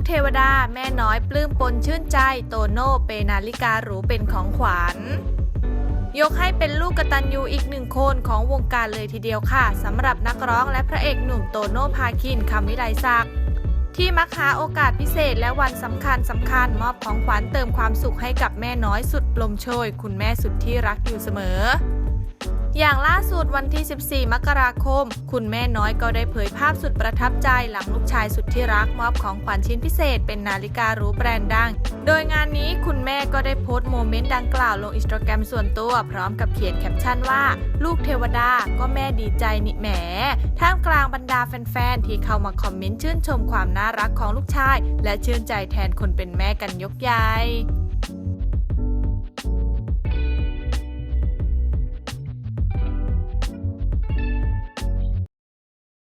กเทวดา แม่น้อยปลื้มปนชื่นใจ โตโน่เปนาลิกาหรูเป็นของขวัญยกให้เป็นลูกกตัญญูอีกหนึ่งคนของวงการเลยทีเดียวค่ะสำหรับนักร้องและพระเอกหนุ่มโตโน่พาคินคำวิไลศักดิ์ที่มักหาโอกาสพิเศษและวันสำคัญสำคัญมอบของขวัญเติมความสุขให้กับแม่น้อยสุดลมโชย คุณแม่สุดที่รักอยู่เสมอ อย่างล่าสุดวันที่ 14 มกราคม คุณแม่น้อยก็ได้เผยภาพสุดประทับใจหลังลูกชายสุดที่รักมอบของขวัญชิ้นพิเศษเป็นนาฬิกาหรูแบรนด์ดัง โดยงานนี้คุณแม่ก็ได้โพสต์โมเมนต์ดังกล่าวลงอินสตาแกรมส่วนตัว พร้อมกับเขียนแคปชั่นว่า ลูกเทวดาก็แม่ดีใจนี่แหม ท่ามกลางบรรดาแฟนๆ ที่เข้ามาคอมเมนต์ชื่นชมความน่ารักของลูกชาย และชื่นใจแทนคนเป็นแม่กันยกใหญ่